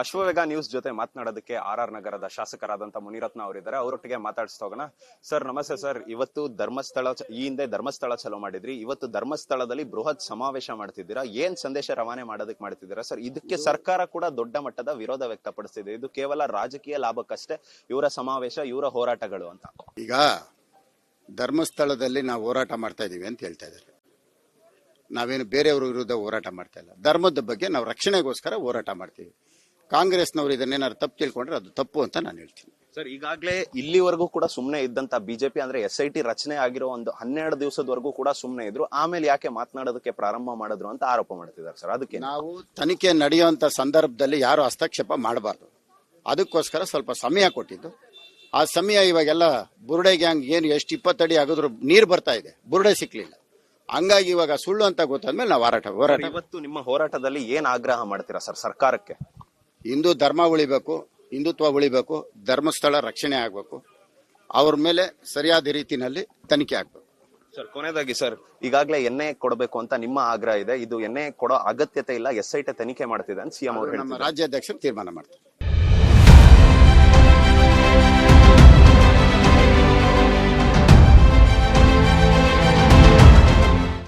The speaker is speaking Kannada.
ಅಶ್ವವೇಗ ನ್ಯೂಸ್ ಜೊತೆ ಮಾತನಾಡೋದಕ್ಕೆ ಆರ್ ಆರ್ ನಗರದ ಶಾಸಕರಾದಂತ ಮುನಿರತ್ನ ಅವರಿದ್ದಾರೆ. ಅವರೊಟ್ಟಿಗೆ ಮಾತಾಡಿಸ್ತಾ ಹೋಗೋಣ. ಸರ್ ನಮಸ್ತೆ ಸರ್. ಇವತ್ತು ಧರ್ಮಸ್ಥಳ ಈ ಹಿಂದೆ ಧರ್ಮಸ್ಥಳ ಚಲೋ ಮಾಡಿದ್ರಿ. ಇವತ್ತು ಧರ್ಮಸ್ಥಳದಲ್ಲಿ ಬೃಹತ್ ಸಮಾವೇಶ ಮಾಡ್ತಿದ್ದೀರಾ? ಏನ್ ಸಂದೇಶ ರವಾನೆ ಮಾಡೋದಕ್ಕೆ ಮಾಡ್ತಿದ್ದೀರಾ ಸರ್? ಇದಕ್ಕೆ ಸರ್ಕಾರ ಕೂಡ ದೊಡ್ಡ ಮಟ್ಟದ ವಿರೋಧ ವ್ಯಕ್ತಪಡಿಸ್ತಿದೆ. ಇದು ಕೇವಲ ರಾಜಕೀಯ ಲಾಭಕ್ಕಷ್ಟೇ ಇವರ ಸಮಾವೇಶ ಇವರ ಹೋರಾಟಗಳು ಅಂತ. ಈಗ ಧರ್ಮಸ್ಥಳದಲ್ಲಿ ನಾವು ಹೋರಾಟ ಮಾಡ್ತಾ ಇದೀವಿ ಅಂತ ಹೇಳ್ತಾ ಇದ್ದಾರೆ. ನಾವೇನು ಬೇರೆಯವ್ರ ವಿರುದ್ಧ ಹೋರಾಟ ಮಾಡ್ತಾ ಇಲ್ಲ. ಧರ್ಮದ ಬಗ್ಗೆ ನಾವು ರಕ್ಷಣೆಗೋಸ್ಕರ ಹೋರಾಟ ಮಾಡ್ತೀವಿ. ಕಾಂಗ್ರೆಸ್ನವರು ಇದನ್ನೇನಾದ್ರು ತಪ್ಪು ತಿಳ್ಕೊಂಡ್ರೆ ಅದು ತಪ್ಪು ಅಂತ ನಾನು ಹೇಳ್ತೀನಿ. ಸರ್ ಈಗಾಗಲೇ ಇಲ್ಲಿವರೆಗೂ ಕೂಡ ಸುಮ್ಮನೆ ಇದ್ದಂತ ಬಿಜೆಪಿ ಅಂದ್ರೆ ಎಸ್ ಐ ಟಿ ರಚನೆ ಆಗಿರೋ ಒಂದು ಹನ್ನೆರಡು ದಿವಸದವರೆಗೂ ಕೂಡ ಸುಮ್ಮನೆ ಇದ್ರು. ಆಮೇಲೆ ಯಾಕೆ ಮಾತನಾಡೋದಕ್ಕೆ ಪ್ರಾರಂಭ ಮಾಡಿದ್ರು ಅಂತ ಆರೋಪ ಮಾಡ್ತಿದ್ದಾರೆ ಸರ್. ಅದಕ್ಕೆ ನಾವು ತನಿಖೆ ನಡೆಯುವಂತ ಸಂದರ್ಭದಲ್ಲಿ ಯಾರು ಹಸ್ತಕ್ಷೇಪ ಮಾಡಬಾರ್ದು. ಅದಕ್ಕೋಸ್ಕರ ಸ್ವಲ್ಪ ಸಮಯ ಕೊಟ್ಟಿದ್ದು. ಆ ಸಮಯ ಇವಾಗೆಲ್ಲ ಬುರುಡೆ ಗ್ಯಾಂಗ್ ಏನು ಎಷ್ಟು ಇಪ್ಪತ್ತಡಿ ಆಗಿದ್ರು ನೀರು ಬರ್ತಾ ಇದೆ. ಬುರುಡೆ ಸಿಕ್ಲಿಲ್ಲ. ಹಂಗಾಗಿ ಇವಾಗ ಸುಳ್ಳು ಅಂತ ಗೊತ್ತಾದ್ಮೇಲೆ ನಾವು ಹೋರಾಟ ಹೋರಾಟ ಇವತ್ತು ನಿಮ್ಮ ಹೋರಾಟದಲ್ಲಿ ಏನ್ ಆಗ್ರಹ ಮಾಡ್ತೀರಾ ಸರ್ ಸರ್ಕಾರಕ್ಕೆ? ಹಿಂದೂ ಧರ್ಮ ಉಳಿಬೇಕು ಹಿಂದುತ್ವ ಉಳಿಬೇಕು ಧರ್ಮಸ್ಥಳ ರಕ್ಷಣೆ ಆಗಬೇಕು. ಅವ್ರ ಮೇಲೆ ಸರಿಯಾದ ರೀತಿನಲ್ಲಿ ತನಿಖೆ ಆಗಬೇಕು. ಸರ್ ಕೊನೆಯದಾಗಿ ಸರ್ ಈಗಾಗಲೇ ಎಣ್ಣೆ ಕೊಡಬೇಕು ಅಂತ ನಿಮ್ಮ ಆಗ್ರಹ ಇದೆ. ಇದು ಎಣ್ಣೆ ಕೊಡೋ ಅಗತ್ಯತೆ ಇಲ್ಲ ಎಸ್ ಐ ಟಿ ತನಿಖೆ ಮಾಡ್ತಿದೆ ಅಂತ ಸಿಎಂ ಅವರು ನಮ್ಮ ರಾಜ್ಯಾಧ್ಯಕ್ಷರು ತೀರ್ಮಾನ ಮಾಡ್ತಾರೆ.